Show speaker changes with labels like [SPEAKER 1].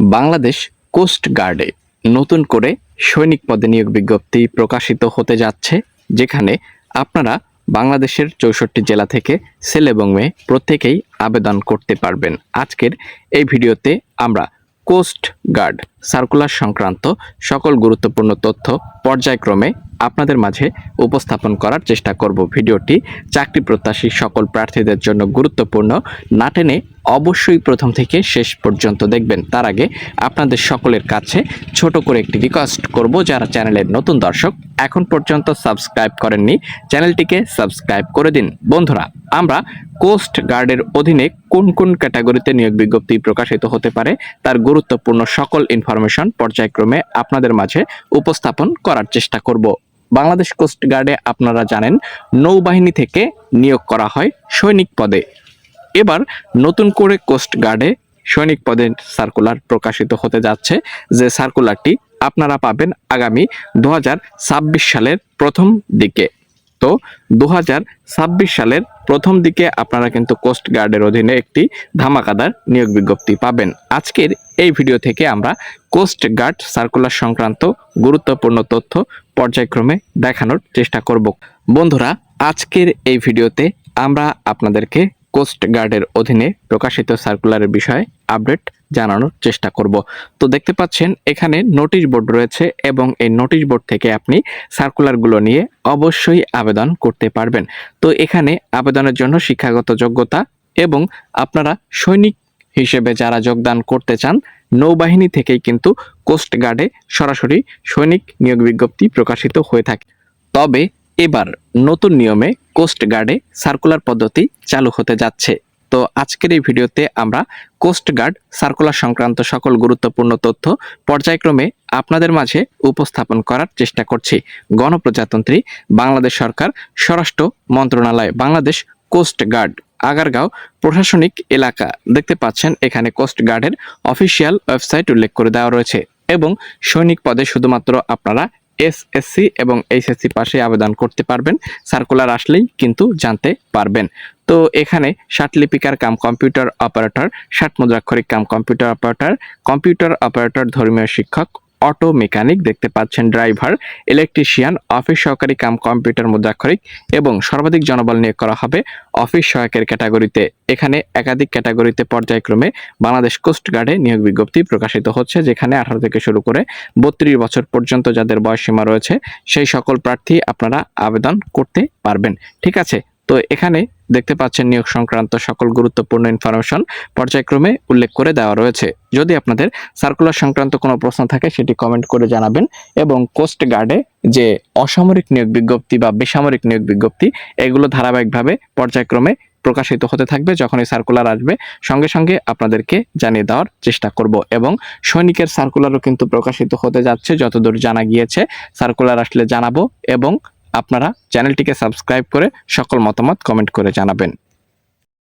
[SPEAKER 1] Bangladesh coast গার্ডে নতুন করে সৈনিক পদে নিয়োগ বিজ্ঞপ্তি প্রকাশিত হতে যাচ্ছে, যেখানে আপনারা বাংলাদেশের চৌষট্টি জেলা থেকে ছেলে এবং মেয়ে প্রত্যেকেই আবেদন করতে পারবেন। আজকের এই ভিডিওতে আমরা কোস্ট গার্ড, সার্কুলার সংক্রান্ত সকল গুরুত্বপূর্ণ তথ্য পর্যায়ক্রমে আপনাদের মাঝে উপস্থাপন করার চেষ্টা করব। ভিডিওটি চাকরি প্রত্যাশী সকল প্রার্থীদের জন্য গুরুত্বপূর্ণ। না টেনে অবশ্যই প্রথম থেকে শেষ পর্যন্ত দেখবেন। তার আগে আপনাদের সকলের কাছে ছোট করে একটি রিকোয়েস্ট করব যারা চ্যানেলের নতুন দর্শক এখন পর্যন্ত সাবস্ক্রাইব করেননি, চ্যানেলটিকে সাবস্ক্রাইব করে দিন। বন্ধুরা, আমরা কোস্ট গার্ডের অধীনে কোন কোন ক্যাটাগরিতে নিয়োগ বিজ্ঞপ্তি প্রকাশিত হতে পারে তার গুরুত্বপূর্ণ সকল ইনফরমেশন পর্যায়ক্রমে আপনাদের মাঝে উপস্থাপন করার চেষ্টা করব। বাংলাদেশ কোস্ট গার্ডে আপনারা জানেন, নৌবাহিনী থেকে নিয়োগ করা হয় সৈনিক পদে। এবার নতুন করে কোস্ট গার্ডে সৈনিক পদের সার্কুলার প্রকাশিত হতে যাচ্ছে, যে সার্কুলারটি আপনারা পাবেন আগামী দু হাজার ছাব্বিশ সালের প্রথম দিকে। তো দু হাজার ছাব্বিশ সালের প্রথম দিকে আপনারা কিন্তু কোস্ট গার্ডের অধীনে একটি ধামাকাদার নিয়োগ বিজ্ঞপ্তি পাবেন। আজকের এই ভিডিও থেকে আমরা কোস্ট গার্ড সার্কুলার সংক্রান্ত গুরুত্বপূর্ণ তথ্য পর্যায়ক্রমে দেখানোর চেষ্টা করব। বন্ধুরা, আজকের এই ভিডিওতে আমরা আপনাদেরকে কোস্ট গার্ডের অধীনে প্রকাশিত সার্কুলারের বিষয়ে আপডেট জানানোর চেষ্টা করব। তো দেখতে পাচ্ছেন, এখানে নোটিশ বোর্ড রয়েছে এবং এই নোটিশ বোর্ড থেকে আপনি সার্কুলারগুলো নিয়ে অবশ্যই আবেদন করতে পারবেন। তো এখানে আবেদনের জন্য শিক্ষাগত যোগ্যতা এবং আপনারা সৈনিক হিসেবে যারা যোগদান করতে চান, নৌবাহিনী থেকেই কিন্তু কোস্ট গার্ডে সরাসরি সৈনিক নিয়োগ বিজ্ঞপ্তি প্রকাশিত হয়ে থাকে। তবে এবার নতুন নিয়মে কোস্ট গার্ডে সার্কুলার পদ্ধতি চালু হতে যাচ্ছে। তো আজকের এই ভিডিওতে আমরা কোস্ট গার্ড সার্কুলার সংক্রান্ত সকল গুরুত্বপূর্ণ তথ্য পর্যায়ক্রমে আপনাদের মাঝে উপস্থাপন করার চেষ্টা করছি। গণপ্রজাতন্ত্রী বাংলাদেশ সরকার, স্বরাষ্ট্র মন্ত্রণালয়, বাংলাদেশ কোস্ট গার্ড আগারগাঁও প্রশাসনিক এলাকা। দেখতে পাচ্ছেন, এখানে কোস্ট গার্ডের অফিসিয়াল ওয়েবসাইট উল্লেখ করে দেওয়া রয়েছে এবং সৈনিক পদে শুধুমাত্র আপনারা এসএসসি এবং এইচএসসি পাশে আবেদন করতে পারবেন। সার্কুলার আসলেই কিন্তু জানতে পারবেন। তো এখানে ষাট লিপিকার কাম কম্পিউটার অপারেটর, ষাট মুদ্রাক্ষরিক cum computer operator computer operator ধর্মীয় শিক্ষক অটো মেকানিক দেখতে পাচ্ছেন ড্রাইভার, ইলেকট্রিশিয়ান, অফিস সহকারী কাম কম্পিউটার মুদ্রাক্ষরিক এবং সর্বাধিক জনবল নিয়োগ করা হবে অফিস সহায়কের ক্যাটাগরিতে। এখানে একাধিক ক্যাটাগরিতে পর্যায়ক্রমে বাংলাদেশ কোস্ট গার্ডে নিয়োগ বিজ্ঞপ্তি প্রকাশিত হচ্ছে, যেখানে আঠারো থেকে শুরু করে বত্রিশ বছর পর্যন্ত যাদের বয়স সীমা রয়েছে, সেই সকল প্রার্থী আপনারা আবেদন করতে পারবেন। ঠিক আছে তো এখানে দেখতে পাচ্ছেন নিয়োগ সংক্রান্ত সকল গুরুত্বপূর্ণ ইনফরমেশন পর্যায়ক্রমে উল্লেখ করে দেওয়া রয়েছে। যদি আপনাদের সার্কুলার সংক্রান্ত কোনো প্রশ্ন থাকে, সেটি কমেন্ট করে জানাবেন এবং কোস্ট গার্ডে যে অসামরিক নিয়োগ বিজ্ঞপ্তি বা বেসামরিক নিয়োগ বিজ্ঞপ্তি, এগুলো ধারাবাহিকভাবে পর্যায়ক্রমে প্রকাশিত হতে থাকবে যখন এই সার্কুলার আসবে। সঙ্গে সঙ্গে আপনাদেরকে জানিয়ে দেওয়ার চেষ্টা করব এবং সৈনিকের সার্কুলারও কিন্তু প্রকাশিত হতে যাচ্ছে, যতদূর জানা গিয়েছে। সার্কুলার আসলে জানাব এবং আপনারা চ্যানেলটিকে সাবস্ক্রাইব করে সকল মতামত কমেন্ট করে জানাবেন।